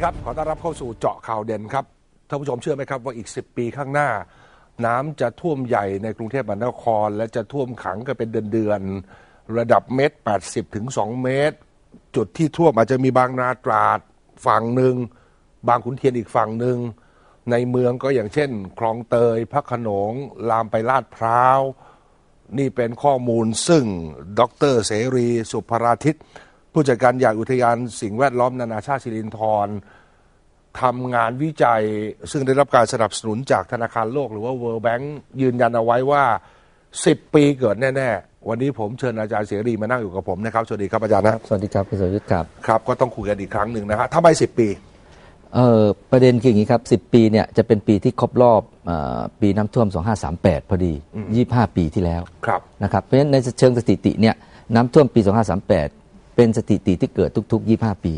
ดีครับ ขอต้อนรับเข้าสู่เจาะข่าวเด่นครับ ท่านผู้ชมเชื่อไหมครับว่าอีก 10 ปีข้างหน้า น้ำจะท่วมใหญ่ในกรุงเทพมหานคร และจะท่วมขังกันเป็นเดือนๆ ระดับเมตร 80 ถึง 2 เมตร จุดที่ท่วมอาจจะมีบางนาตราดฝั่งหนึ่ง บางขุนเทียนอีกฝั่งหนึ่ง ในเมืองก็อย่างเช่น คลองเตย พระขนง ลามไปลาดพร้าว นี่เป็นข้อมูลซึ่งดรเสรีสุภราทิต ผู้จัดการใหญ่อุทยานสิ่งแวดล้อมนานาชาติสิรินธรทำงานวิจัย ซึ่งได้รับการสนับสนุนจากธนาคารโลกหรือว่า World Bank ยืนยันเอาไว้ว่า 10 ปีเกิดแน่ ๆ วันนี้ผมเชิญอาจารย์เสรีมานั่งอยู่กับผมนะครับ สวัสดีครับอาจารย์นะสวัสดีครับคุณสรยุทธ์ครับครับก็ต้องคุยกันอีกครั้งหนึ่งนะฮะทำไม 10 ปีเอ่อประเด็นคืออย่างนี้ครับ 10 ปีเนี่ยจะเป็นปีที่ครบรอบเออปีน้ำท่วม 2538 พอดี 25 ปีที่แล้วครับนะครับเพราะฉะนั้นในเชิงสถิติเนี่ยน้ำท่วมปี 2538 เป็นสถิติที่เกิดทุก ๆ 25 ปี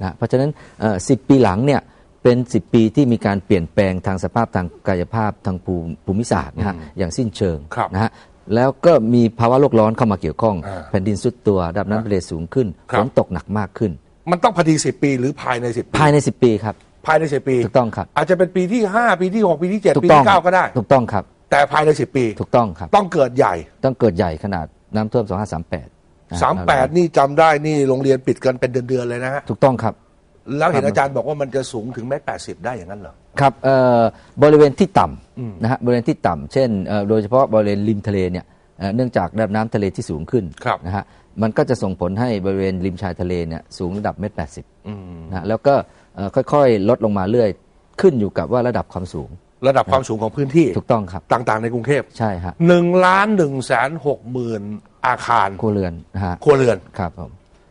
นะเพราะฉะนั้นเอ่อ10 ปีหลังเนี่ยเป็น 10 ปีที่มีการเปลี่ยนแปลงทางสภาพทางกายภาพทางภูมิภูมิศาสตร์นะฮะอย่างสิ้นเชิงครับนะฮะแล้วก็มีภาวะโลกร้อนเข้ามาเกี่ยวข้องอ่าแผ่นดินซุดตัวระดับน้ำทะเลสูงขึ้นครัฝบนตกหนักมากขึ้น มันต้องพอดี10 ปีหรือภายใน 10 ปีภายใน 10 ปีครับภายใน 10 ปีถูกต้องครับอาจจะเป็นปีที่ 5 ปีที่ 6 ปีที่7ถูปีกต้องที่9ก็ได้ ถูกต้องครับ แต่ภายใน 10 ปีถูกต้องครับ ต้องเกิดใหญ่ต้องเกิดใหญ่ขนาดน้ำท่วม 2538 นะฮะ38นี่จำได้นี่โรงเรียนปิดกันเป็นเดือนๆเลยนะฮะถูกต้องครับ แล้วเห็นครับอาจารย์บอกว่ามันจะสูงถึงเมตรแปดสิบได้อย่างนั้นเหรอ ครับเอ่อบริเวณที่ต่ำนะฮะบริเวณที่ต่ำเช่นเอ่อโดยเฉพาะบริเวณริมทะเลเนี่ยเอ่อเนื่องจากระดับน้ำทะเลที่สูงขึ้นครับ นะฮะมันก็จะส่งผลให้บริเวณริมชายทะเลเนี่ยสูงระดับเมตรแปดสิบนะฮะแล้วก็เอ่อค่อยๆ ลดลงมาเรื่อย ขึ้นอยู่กับว่าระดับความสูงระดับความสูงของพื้นที่ถูกต้องครับ ต่างๆในกรุงเทพใช่ฮะหนึ่งล้านหนึ่งแสนหกหมื่น อาคารครัวเรือนนะฮะครัวเรือนครับผม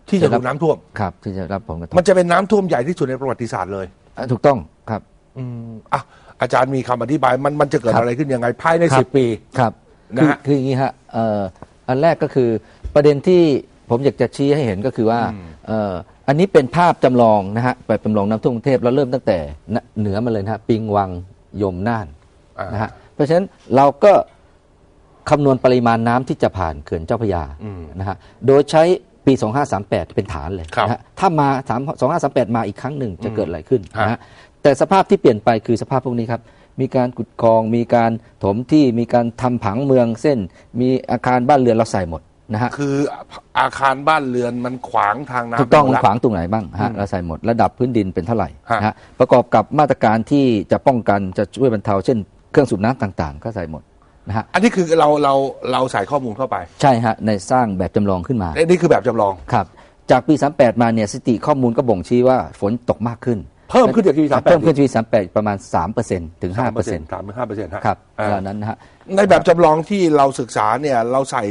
ที่จะถูกน้ำท่วมครับ ที่จะรับผลกระทบมันจะเป็นน้ำท่วมใหญ่ที่สุดในประวัติศาสตร์เลยอะถูกต้องครับอืมอะอาจารย์มีคำอธิบาย มันมันจะเกิดครับอะไรขึ้นยังไงภายในครับ สิบปี ครับนะคือฮะคืออย่างนี้ฮะเอ่ออันแรกก็คือประเด็นที่ผมอยากจะชี้ให้เห็นก็คือว่าเอ่ออันนี้เป็นภาพจำลองนะฮะแบบจำลองน้ำท่วมกรุงเทพเราเริ่มตั้งแต่ณเหนือมาเลยนะฮะปิงวังยมน่านอ่าน นะฮะเพราะฉะนั้นเราก็ คำนวณปริมาณน้ำที่จะผ่านเขื่อนเจ้าพระยานะฮะโดยใช้ปี 2538 เป็นฐานเลยครับนะฮะถ้ามา3 2538 มาอีกครั้งหนึ่งจะเกิดอะไรขึ้นฮะนะฮะแต่สภาพที่เปลี่ยนไปคือสภาพพวกนี้ครับ มีการขุดคลอง มีการถมที่มีการทำผังเมืองเส้น มีอาคารบ้านเรือนเราใส่หมดนะฮะคืออาคารบ้านเรือนมันขวางทางน้ำถูกต้องไปหมดละขวางตรงไหนบ้างฮะเราใส่หมดระดับพื้นดินเป็นเท่าไหร่ฮะนะฮะประกอบกับมาตรการที่จะป้องกันจะช่วยบรรเทาเช่น เครื่องสูบน้ำต่าง ๆ ก็ใส่หมด นะฮะอันนี้คือเราเราเราใส่ข้อมูลเข้าไปใช่ฮะในสร้างแบบจำลองขึ้นมาเอ้นี่คือแบบจำลอง ครับจากปี 38 มาเนี่ยสถิติข้อมูลก็บ่งชี้ว่าฝนตกมากขึ้นเพิ่มขึ้นจากปี38 เพิ่มขึ้นจากปี38 ประมาณ 3%ถึง 5%สามถึงห้าเปอร์เซ็นต์ครับอ่าเวลานั้นนะฮะในแบบจำลองที่เราศึกษาเนี่ยเราใส่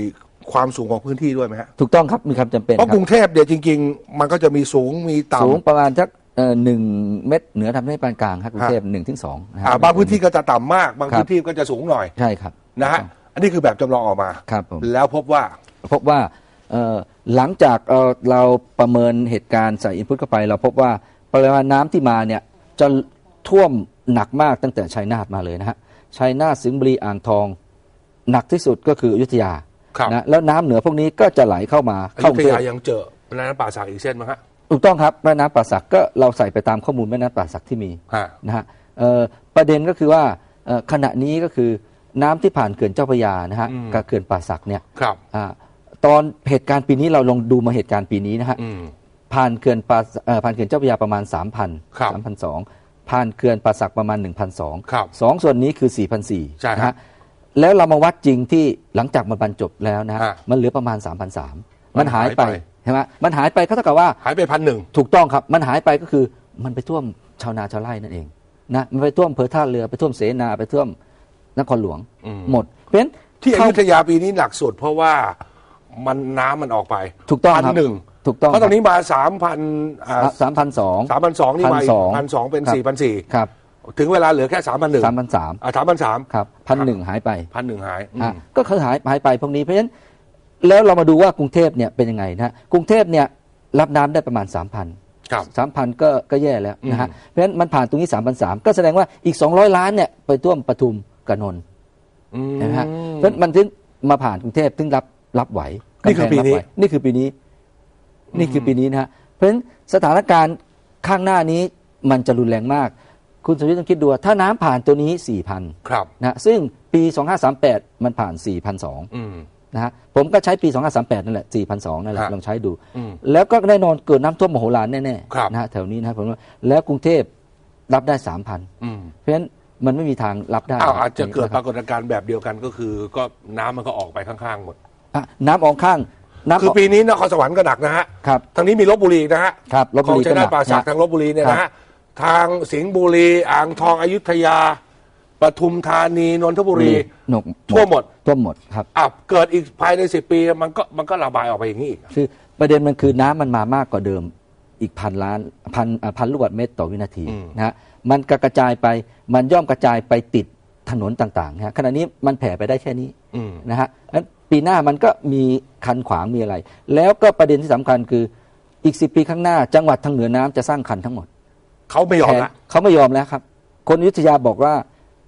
ความสูงของพื้นที่ด้วยไหมฮะถูกต้องครับมีความจำเป็นเพราะคกรัรุบงเทพเดี๋ยวจริง ๆ มันก็จะมีสูงมีต่ำสูงประมาณสักเอ่อหนึ่งเมตรเหนือทำให้ปานกลางครับกรุงเทพหนึ่งถึงสองนะฮะ อ่าบางพื้นที่ก็จะต่ำมาก บางครับ พื้นที่ก็จะสูงหน่อย ใช่ครับ นะฮะอันนี้คือแบบจำลองออกมา ครับผม แล้วพบว่า พบว่าเอ่อหลังจากเอ่อเราประเมินเหตุการณ์ใส่อินพุตเข้าไป เราพบว่าปริมาณน้ำที่มาเนี่ยจะท่วมหนักมากตั้งแต่ชัยนาทมาเลยนะฮะชัยนาทสิงห์บุรีอ่างทอง หนักที่สุดก็คืออยุธยาครับ นะแล้วน้ำเหนือพวกนี้ก็จะไหลเข้ามาอเข้ายุกธรุงเทพ ยายังเจอแม่น้ำป่าสักอีกเส้นมั้งฮะถูกต้องครับแม่น้ำป่าสักก็เราใส่ไปตามข้อมูลแม่น้ำป่าสักที่มีฮะ นะฮะเอ่อประเด็นก็คือว่าเอ่อขณะนี้ก็คือ น้ำที่ผ่านเขื่อนเจ้าพระยานะฮะกับเขื่อนป่าสักเนี่ยครับอาตอนเหตุการณ์ปีนี้เราลองดูมาเหตุการณ์ปีนี้นะฮะอืมผ่านเขื่อนป่าเอ่อผ่านเขื่อนเจ้าพระยาประมาณ 3,000ครับ3,200ผ่านเขื่อนป่าสักประมาณ1,200ครับสองส่วนนี้คือ4,400ใช่ฮะนะฮะแล้วเรามาวัดจริงที่หลังจากมันบรรจบแล้วนะฮะฮะมันเหลือประมาณ3,300มันหายไปมันหายไปใช่ไหมมันหายไปก็เท่ากับว่าหายไปพันหนึ่งถูกต้องครับมันหายไปก็คือมันไปท่วมชาวนาชาวไร่นั่นเองนะมันไปท่วมอำเภอท่าเรือไปท่วมเสนาไปท่วม นครหลวงหมด เพราะฉะนั้นที่อเข้ายุธยาปีนี้หนักสุดเพราะว่ามันน้ำมันออกไปถูกต้องพันครับหนึ่งถูกต้องเพราะตอนนี้มาสามพันสามพันสองสามพันสองนี่มา1,200พันสองเป็นครับสี่พันสี่ครับถึงเวลาเหลือแค่สามพันหนึ่งสามพันสามอ่าสามพันสามครับพันหนึ่งหายไปพันหนึ่งหายอืมฮะก็คือหายหายไปพวกนี้เพราะฉะนั้นแล้วเรามาดูว่ากรุงเทพเนี่ยเป็นยังไงนะฮะกรุงเทพเนี่ยรับน้ำได้ประมาณ3,000ครับ3,000ก็ก็แย่แล้วนะฮะอืมเพราะฉะนั้นมันผ่านตรงนี้3,300ก็แสดงว่าอีก200ล้านเนี่ยไปท่วมปทุม กับนนท์อืมนะฮะเพราะฉะนั้นมันถึงมาผ่านกรุงเทพถึงรับรับไหวนี่คือปีนี้กำแพงรับไหวนี่คือปีนี้ นี่คือปีนี้นะฮะเพราะฉะนั้นสถานการณ์ข้างหน้านี้มันจะรุนแรงมาก คุณสมยุทธ์ต้องคิดดูว่าถ้าน้ำผ่านตัวนี้4,000ครับนะซึ่งปี 2538 มันผ่าน4,200อืมนะฮะผมก็ใช้ปี 2538 นั่นแหละ4,200นั่นแหละฮะลองใช้ดูอืมแล้วก็แน่นอนเกิดน้ำท่วมมโหฬารแน่ครับๆนะฮะแถวนี้นะครับผมว่าแล้วกรุงเทพรับได้ 3,000อืมเพราะฉะนั้น มันไม่มีทางรับได้อ้าวอาจจะเกิดนปครับรากฏการณ์แบบเดียวกันก็คือ ก็น้ำมันก็ออกไปข้างๆหมดอะน้ำออกข้างน้ำคือออก ปีนี้นครสวรรค์ก็หนักนะฮะครับทางนี้มีลบบุรีอีกนะฮะครับลพบุรีของชัยนาทก็หนักป่าสักนะทางลบบุรีเนี่ยครันะบฮะทางสิงห์บุรีอ่างทองอยุธยาปทุมธานีนนทบุรี หนกทั่วหมด ทั่วหมดครับ อะเกิดอีกภายในสิบปีมันก็มันก็ระบายออกไปอย่างนี้อีก คือประเด็นมันคือน้ำมันมามากกว่าเดิมอีกพันล้านพันอ่าพันลูกบาศก์เมตรต่อวินาทีอืม นะฮะ มันกระจายไป มันย่อมกระจายไปติดถนนต่างๆนะฮะขณะนี้มันแผ่ไปได้แค่นี้อืมนะฮะงั้นปีหน้ามันก็มีคันขวางมีอะไร แล้วก็ประเด็นที่สำคัญคืออีกสิปีข้างหน้า จังหวัดทางเหนือน้ำจะสร้างคันทั้งหมด เขาไม่ยอมแผนละเขาไม่ยอมแล้วครับ คนอยุธยาบอกว่า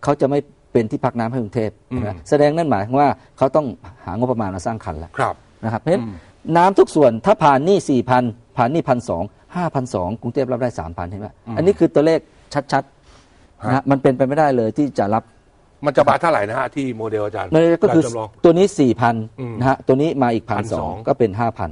เขาจะไม่เป็นที่พักน้ำให้กรุงเทพอืมนะแสดงนั่นหมายความว่าเขาต้องหางบประมาณมาสร้างคันแล้วครับนะครับเพราะฉะนั้นอืมน้ำทุกส่วนถ้าผ่านหนี่สี่พันผ่านหนี่พันสองห้าพันสองกรุงเทพรับได้สามพันเห็นไหมอันนี้คือตัวเลข ชัดๆนะฮะมันเป็นไปไม่ได้เลยที่จะรับมันจะมาเท่าไหร่นะฮะที่โมเดลอาจารย์นั่นก็คือแบบจำลอง ตัวนี้สี่พันอืมนะฮะตัวนี้มาอีกพันสอง1,200ก็เป็นห้าพัน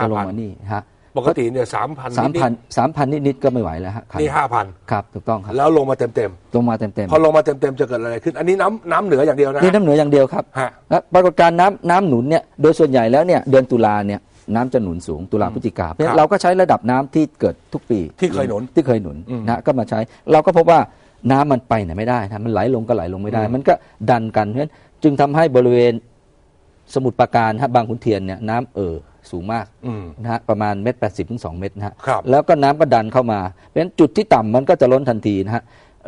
จะลง5,000มานี่ฮะปกติเนี่ยสามพันสามพันสามพันนิดๆก็ไม่ไหวแล้วฮะคันนี่ห้าพันครับถูกต้องครับแล้วลงมาเต็มเต็มลงมาเต็มๆพอลงมาเต็มเต็มๆจะเกิดอะไรขึ้น อันนี้น้ำน้ำเหนืออย่างเดียวนะๆนี่น้ำเหนืออย่างเดียวครับ ฮะ และปรากฏการณ์น้ำน้ำหนุนเนี่ยโดยส่วนใหญ่แล้วเนี่ยเดือนตุลาเนี่ย น้ำจะหนุนสูงตุลาพฤศจิกาเพราะฉะครันั้บนเราก็ใช้ระดับน้ำที่เกิดทุกปีที่เคยหนุนที่เคยหนุนอืมนะก็มาใช้ เราก็พบว่าน้ำมันไปไหนไม่ได้นะมันไหลลงก็ไหลลงไม่ได้อืมมันก็ดันกันเพราะฉะนั้นจึงทำให้บริเวณสมุทรปราการฮะบางขุนเทียนเนี่ยน้ำเอ่อสูงมากอืมนะฮะประมาณเมตรแปดสิบถึงสองเมตรนะฮะครับแล้วก็น้ำก็ดันเข้ามา เพราะฉะนั้นจุดที่ต่ำมันก็จะล้นทันทีนะฮะ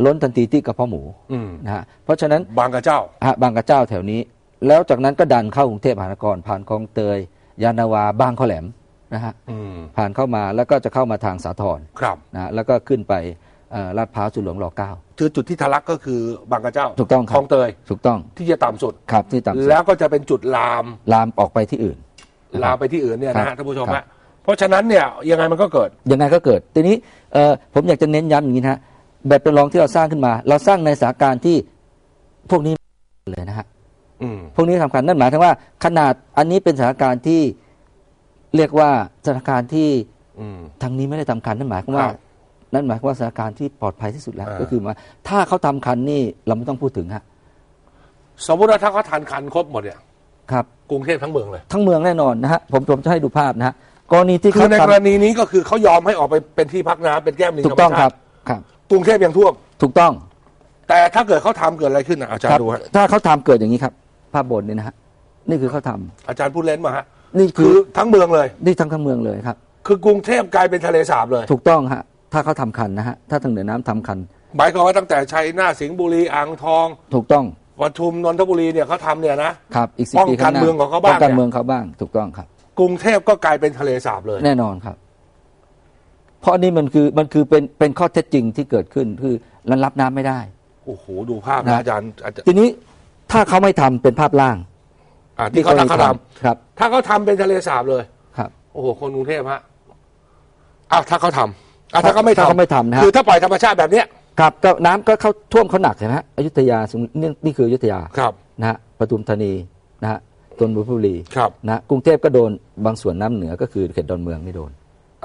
ล้นทันทีที่กระเพาะหมูอืมนะฮะเพราะฉะนั้นบางกระเจ้าฮะบางกระเจ้าแถวนี้ แล้วจากนั้นก็ดันเข้ากรุงเทพมหานครผ่านคลองเตย ยานาวาบางข้อแหลมนะฮะอืมผ่านเข้ามาแล้วก็จะเข้ามาทางสาทรครับนะฮะแล้วก็ขึ้นไปเอ่อลาดพร้าวสุหลวงรอเก้าคือจุดที่ทะลักก็คือบางกระเจ้าถูกต้องครับคลองเตยถูกต้องที่จะต่ำสุดครับที่ต่ำสุดแล้วก็จะเป็นจุดลามลามออกไปที่อื่น ลามไปที่อื่นเนี่ยนะครัฮะบท่านผู้ชมครัฮะบเพราะฉะนั้นเนี่ยยังไงมันก็เกิดยังไงก็เกิด ทีนี้เอ่อผมอยากจะเน้นย้ำอย่างนี้นะฮะแบบจำลองที่เราสร้างขึ้นมา เราสร้างในสถานการณ์ที่พวกนี้เลยนะฮะอืม พวกนี้สำคัญนั่นหมายถึงว่า ขนาดอันนี้เป็นสถานการณ์ที่เรียกว่าสถานการณ์ที่อืมทางนี้ไม่ได้ทำคันนั่นหมายความว่าครับนั่นหมายความว่าสถานการณ์ที่ปลอดภัยที่สุดแล้วอ่าก็คือว่า ถ้าเขาทำคันนี่เราไม่ต้องพูดถึงฮะสมมติว่าถ้าเขาทันคันครบหมดเนี่ยครับกรุงเทพทั้งเมืองเลย ทั้งเมืองแน่นอนนะฮะผมผมจะให้ดูภาพนะฮะกรณีที่คือเขาในทกรณีนี้ก็คือเขายอมให้ออกไปเป็นที่พักน้ำเป็นแก้มลิงำถูกต้องธมคชารับติครับกรุงเทพยังท่วมถูกต้อง แต่ถ้าเกิดเขาทำเกิดอะไรขึ้นนะอาจารครัย์ดูฮะถ้าเขาทำเกิดอย่างนี้ครับ ภาพบนนี่นะฮะนี่คือเขาทำอาจารย์พูดเล่นมาฮะนี่คืคืออทั้งเมืองเลย นี่ทั้งทั้งเมืองเลยครับ คือกรุงเทพกลายเป็นทะเลสาบเลย ถูกต้องฮะถ้าเขาทำคันนะฮะถ้าทางเหนือน้ำทำคัน หมายความว่าตั้งแต่ชัยนาทสิงห์บุรีอ่างทองถูกต้องปทุมนนทบุรีเนี่ยเขาทำเนี่ยนะ ครับอีกสิป้องปีกัข้านงหน้าเมืองของเขาบ้างป้องกันเนี่ย เมืองเขาบ้าง ถูกต้องครับ กรุงเทพก็กลายเป็นทะเลสาบเลย แน่นอนครับ เพราะอันนี้มันคือมันคือเป็นเป็นข้อเท็จจริงที่เกิดขึ้นคือรันรับน้ำไม่ได้ โอ้โห ดูภาพนะนะ อาจารย์อาจารย์ ทีนี้ ถ้าเขาไม่ทำเป็นภาพล่าง อะที่เขาทำเขาทครับำถ้าเขาทำเป็นทะเลสาบเลย ครับ โอ้โห คนกรุงเทพฮะอะถ้าเขาทำอะถ้าเขาไม่ทำถ้าเขาไม่ทำนะฮะ คือถ้าปล่อยธรรมชาติแบบเนี้ยครับก็น้ำก็เข้าท่วมเขาหนักใช่ไหมฮะอยุธยาสมมุตินี่นี่คืออยุธยาครับ นะฮะปทุมธานีนะฮะตนบุรีครับ นะกรุงเทพก็โดนบางส่วนน้ำเหนือก็คือเขตดอนเมืองไม่โดน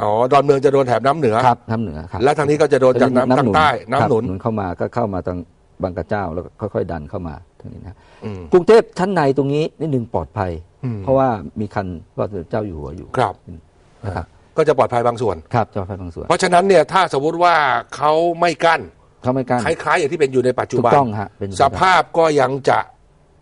อ๋อ ดอนเมืองจะโดนแถบน้ำเหนือ ครับน้ำเหนือครับและทางนี้ก็จะโดนจากน้ำทางใต้ครับน้ำหนุนหนุนเข้ามาก็เข้ามาทางบางกระเจ้าแล้วก็ค่อยๆดันเข้ามา ทางนี้นะอืมกรุงเทพชั้นในตรงนี้นิดหนึ่งปลอดภัยอืมเพราะว่ามีคันพระบาทสมเด็จเจ้าอยู่หัวอยู่ครับนะครับ ก็จะปลอดภัยบางส่วนครับเจ้าพระบางส่วน เพราะฉะนั้นเนี่ยถ้าสมมติว่าเขาไม่กั้นเขาไม่กล้าคล้ายๆอย่างที่เป็นอยู่ในปัจจุถูบักนต้องฮะเป็นสภาพก็ยังจะ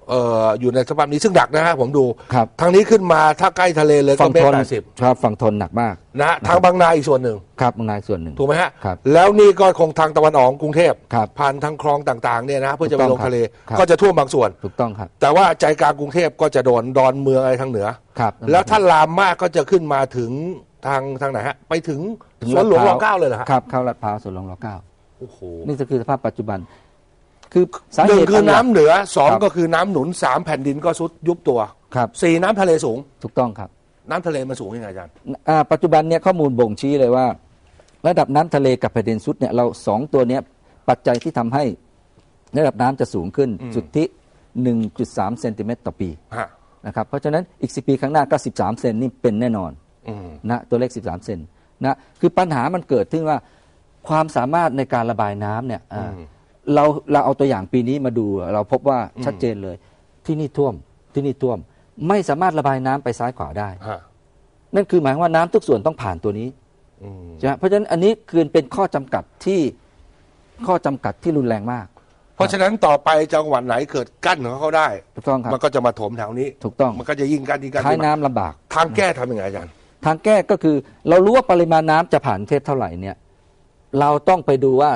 เอ่ออยู่ในสภาพนี้ซึ่งหนักนะฮะผมดูครับ ทางนี้ขึ้นมาถ้าใกล้ทะเลเลยก็ฝั่งเมตทรนแปดสิบครับฝั่งทนหนักมากนะฮะทางบางนาอีกส่วนหนึ่ง ครับบางนายส่วนหนึ่ง ถูกไหมฮะ ครับแล้วนี่ก็คงทางตะวันออกของกรุงเทพครับผ่านทางคลองต่างๆเนี่ยนะเพื่อจะไปถูกลต้องงทะเล ครับ ก็จะท่วมบางส่วน ถูกต้องครับแต่ว่าใจกลางกรุงเทพก็จะโดนดอนเมืองอะไรทางเหนือ ครับ แล้วถ้าลามมากก็จะขึ้นมาถึงทางทางไหนฮะ ไปถึงถึงสวนหลวงรลาอดพร้าวเก้าเลยเหรอฮะครับเข้าลาดพร้าวส่วนหลวงรอเก้าโอ้โห นี่ก็คือสภาพปัจจุบัน คือสาหเหนึ่งตุคือน้ำเหนือสองครับ ก็คือน้ำหนุนสามแผ่นดินก็ซุดยุบตัวครับสี่น้ำทะเลสูง ถูกต้องครับ น้ำทะเลมันสูงยังไงอาจารย์ อ่าปัจจุบันเนี่ยข้อมูลบ่งชี้เลยว่า ระดับน้ำทะเลกับแผ่นดินซุดเนี่ยเราสองตัวเนี้ยปัจจัยที่ทำให้ระดับน้ำจะสูงขึ้นอืมสุทธิ 1.3 เซนติเมตรต่อปีฮะ นะครับเพราะฉะนั้นอีก 10 ปีข้างหน้าก็13 เซนนี่เป็นแน่นอนอืม นะตัวเลข 13 เซนนะคือปัญหามันเกิดที่ว่าความสามารถในการระบายน้ำเนี่ยอ่าอืม เราเราเอาตัวอย่างปีนี้มาดูเราพบว่าอืมชัดเจนเลย ที่นี่ท่วมที่นี่ท่วม ไม่สามารถระบายน้ำไปซ้ายขวาได้ฮะนั่นคือหมายความว่าน้ำทุกส่วนต้องผ่านตัวนี้อืมใช่ไหมเพราะฉะนั้นอันนี้คือเป็นข้อจำกัดที่ข้อจำกัดที่รุนแรงมาก เพราะฉะนั้นต่อไปจังหวัดไหนเกิดกั้นของเขาได้ถูกต้องครับมันก็จะมาถมแถวนี้ถูกต้องมันก็จะยิ่งกั้นยิ่งกั้นท้ายขึ้นมาน้ำลำบาก ทางแก้ทำยังไงอาจารย์ทางแก้ก็คือ เรารู้ว่าปริมาณน้ำจะผ่านกรุงเทพเท่าไหร่เนี่ย เราต้องไปดูว่า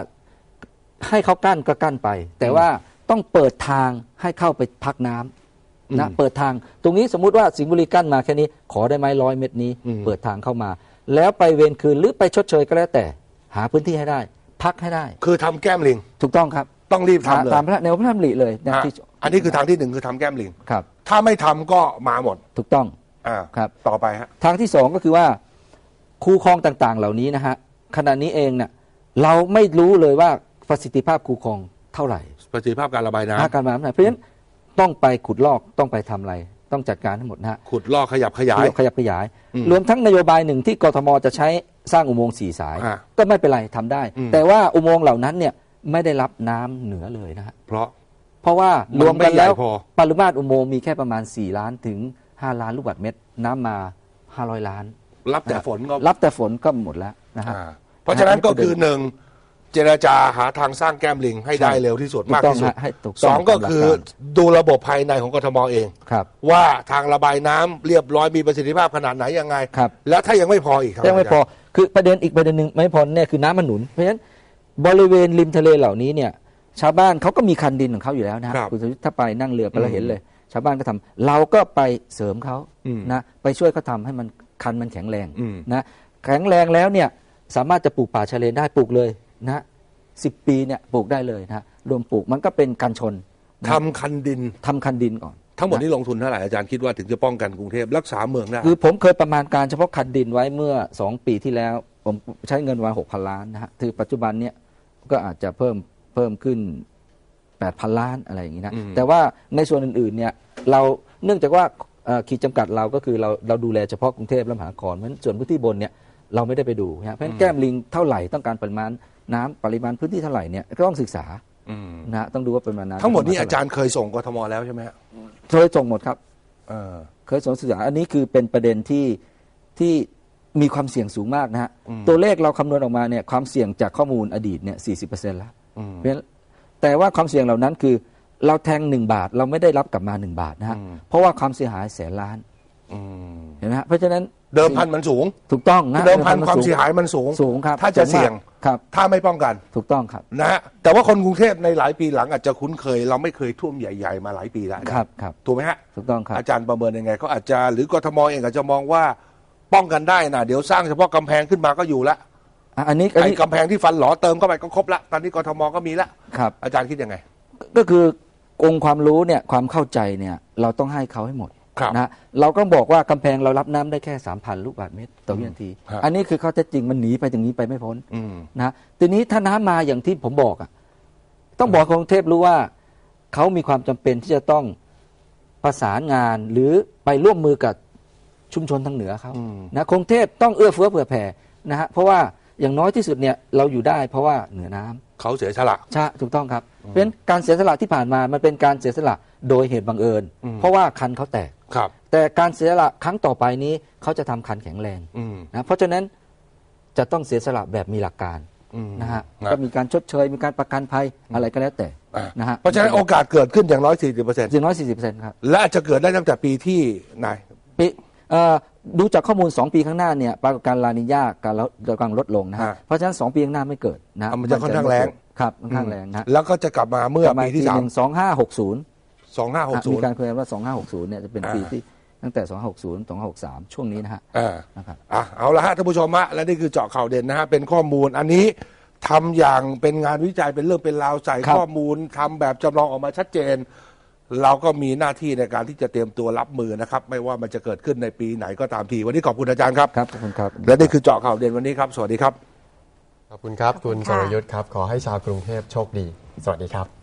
ให้เขากั้นก็กั้นไป แต่ว่าต้องเปิดทางให้เข้าไปพักน้ำนะอืมเปิดทางตรงนี้สมมุติว่าสิงห์บุรีกั้นมาแค่นี้ ขอได้ไหมร้อยเมตรนี้อืมเปิดทางเข้ามา แล้วไปเวรคืนหรือไปชดเชยก็แล้วแต่ หาพื้นที่ให้ได้ พักให้ได้ คือทำแก้มลิง ถูกต้องครับต้องรีบทำเลยตามพระแนวพระธรรมริเลยนะฮะที่อันนี้คือทางที่หนึ่งคือทำแก้มลิง ครับ ถ้าไม่ทำก็มาหมดถูกต้อง อ่าครับ ต่อไปฮะ ทางที่สองก็คือว่าคูคลองต่างๆ เหล่านี้นะฮะขณะนี้เองเนี่ยเราไม่รู้เลยว่า ประสิทธิภาพคูคลองเท่าไหร่ประสิทธิภาพการระบายน้ภาคการน้ำเพราะฉะนั้นต้องไปขุดลอกต้องไปทำอะไร ต้องจัดการทั้งหมดนะฮะำขุดลอกขยับขยาย ขยับขยาย อืมรวมทั้งนโยบายหนึ่งที่กทมจะใช้สร้างอุโมงค์สี่สาย อ่าก็ไม่เป็นไรทำได้ อืม แต่ว่าอุโมงค์เหล่านั้นเนี่ยไม่ได้รับน้ำเหนือเลยนะฮะเพราะ เพราะว่ามันรวมกันแล้วไม่ใหญ่พอ ปริมาตรอุโมงค์มีแค่ประมาณ 4 ล้านถึง 5 ล้านลูกบาศก์เมตร น้ำมา 500 ล้านรับแต่ฝนก็รับแต่ฝนก็หมดแล้วนะฮะ อ่าเพราะฉะนั้นก็คือหนึ่ง เจรจาหาทางสร้างแก้มลิงให้ได้เร็วที่สุดถูกมากต้องที่สุดฮะให้ถูกสต้ององก็ตามหลักคือการดูระบบภายในของกทมเองครับว่าทางระบายน้ำเรียบร้อยมีประสิทธิภาพขนาดไหนยังไงครับแล้วถ้ายังไม่พออีกทำยังไม่พอาจารย์คือประเด็นอีกประเด็นหนึ่งไม่พอเนี่ยคือน้ำมันหนุน เพราะฉะนั้นบริเวณริมทะเลเหล่านี้เนี่ยชาวบ้านเขาก็มีคันดินของเขาอยู่แล้วนะครับคุณสรยุทธ์ถ้าไปนั่งเรือไปเราเห็นเลย ชาวบ้านก็ทำเราก็ไปเสริมเขาอืมนะไปช่วยเขาทำให้มันคันมันแข็งแรงอืมนะแข็งแรงแล้วเนี่ยสามารถจะปลูกป่าชายเลนได้ปลูกเลย นะสิบปีเนี่ยปลูกได้เลยนะรวมปลูกมันก็เป็นการชนทำคันดินทำคันดินก่อน ทั้งหมดนี้ลงทุนเท่าไหร่อาจารย์คิดว่าถึงจะป้องกันกรุงเทพรักษาเมืองได้คือผมเคยประมาณการเฉพาะคันดินไว้เมื่อ2ปีที่แล้ว ผมใช้เงินวันหกพันล้านนะฮะคือปัจจุบันเนี่ยก็อาจจะเพิ่มเพิ่มขึ้น8,000ล้านอะไรอย่างนี้นะอืมแต่ว่าในส่วนอื่นๆเนี่ยเราเนื่องจากว่าเอ่อขีดจำกัดเราก็คือเราเราดูแลเฉพาะกรุงเทพและมหานครเพราะฉะนั้นส่วนพื้นที่บนเนี่ย เราไม่ได้ไปดูนะฮะเพราะฉะนั้นแก้มลิงเท่าไหร่ต้องการปริมาณน้ำปริมาณพื้นที่เท่าไหร่เนี่ยก็ต้องศึกษาอืมนะฮะต้องดูว่าปริมาณน้ำทั้งหมดนี้เท่อาจารย์เคยส่งกทมแล้วใช่ไหมฮะเคยส่งหมดครับเออเคยสอนศึกษาอันนี้คือเป็นประเด็นที่ที่มีความเสี่ยงสูงมากนะฮะอืมตัวเลขเราคำนวณออกมาเนี่ยความเสี่ยงจากข้อมูลอดีตเนี่ยสี่สิบเปอร์เซ็นต์แล้วอืมเพราะฉะนั้นแต่ว่าความเสี่ยงเหล่านั้นคือเราแทงหนึ่งบาทเราไม่ได้รับกลับมาหนึ่งบาทนะฮะอืมเพราะว่าความเสียหายแสนล้านอืม เห็นไหมฮะเพราะฉะนั้นเดิมพันมันสูง ถูกต้องนะเดิมพันความสูงเสียหายมันสูงสูงครับถ้าจะเสี่ยง ครับ ถ้าไม่ป้องกันถูกต้องครับนะฮะแต่ว่าคนกรุงเทพในหลายปีหลังอาจจะคุ้นเคย เราไม่เคยท่วมใหญ่ ๆ มาหลายปีแล้วนะครับครับถูกไหมฮะถูกต้องครับอาจารย์ประเมินยังไงเขาอาจจะหรือกทมเองอาจจะมองว่าป้องกันได้นะเดี๋ยวสร้างเฉพาะกำแพงขึ้นมาก็อยู่ละอะอันนี้อันไอ้นี้กำแพงที่ฟันหลอเติมเข้าไปก็ครบละตอนนี้กทมก็มีละครับอาจารย์คิดยังไง ก็คือองค์ความรู้เนี่ยความเข้าใจเนี่ยเราต้องให้เขาให้หมด ครับนะเราก็บอกว่ากำแพงเรารับน้ำได้แค่ 3,000 ลูกบาศก์เมตรต่อวินาทีครับอันนี้คือข้อเท็จจริงมันหนีไปอย่างนี้ไปไม่พ้นอืม นะทีนี้ถ้าน้ำมาอย่างที่ผมบอกอะต้องบอกกรุงเทพรู้ว่าเขามีความจำเป็นที่จะต้องประสานงานหรือไปร่วมมือกับชุมชนทางเหนือเขาอืม นะกรุงเทพต้องเอื้อเฟื้อเผื่อแผ่นะฮะเพราะว่าอย่างน้อยที่สุดเนี่ยเราอยู่ได้เพราะว่าเหนือน้ำ เขาเสียสละ ใช่ถูกต้องครับ เพราะฉะนั้นการเสียสละที่ผ่านมามันเป็นการเสียสละโดยเหตุบังเอิญอืมเพราะว่าคันเขาแตกครับ แต่การเสียสละครั้งต่อไปนี้เขาจะทำคันแข็งแรงอืมนะเพราะฉะนั้นจะต้องเสียสละแบบมีหลักการอืมนะฮะนะก็มีการชดเชย มีการประกันภัยอะไรก็แล้วแต่อะนะฮะเพราะฉะนั้นโอกาสเกิดขึ้นอย่างน้อยสี่สิบเปอร์เซ็นต์อย่างน้อย 40เปอร์เซ็นต์ครับและอาจจะเกิดได้ตั้งแต่ปีที่ไหนปีเอ่อดูจากข้อมูล 2 ปีข้างหน้าเนี่ยปรากฏการณ์ลานิญาการลดกำลังลดลงนะฮะฮะเพราะฉะนั้น 2 ปีข้างหน้าไม่เกิดนะอะมันจะค่อนข้างแรง ครับค่อนข้างแรงนะฮะแล้วก็จะกลับมาเมื่อปีที่สามสองห้าหกศูนย์สองห้าหกศูมีนย์ การคุยกันว่า2560เนี่ยจะเป็นอ่าปีที่ตั้งแต่2560 2563ช่วงนี้นะฮะอ่านะครับ อะเอาละฮะท่านผู้ชมฮะและนี่คือเจาะข่าวเด่นนะฮะเป็นข้อมูลอันนี้ทำอย่างเป็นงานวิจัยเป็นเรื่องเป็นราวใส่ครับ ข้อมูลทำแบบจำลองออกมาชัดเจน เราก็มีหน้าที่ในการที่จะเตรียมตัวรับมือนะครับ ไม่ว่ามันจะเกิดขึ้นในปีไหนก็ตามที วันนี้ขอบคุณอาจารย์ครับ ครับขอบคุณครับ และนี่คือเจาะข่าวเด่นวันนี้ครับ สวัสดีครับ ขอบคุณครับ คุณขอบคุณสค่ะรยุทธ์ครับ ขอให้ชาวกรุงเทพโชคดี สวัสดีครับ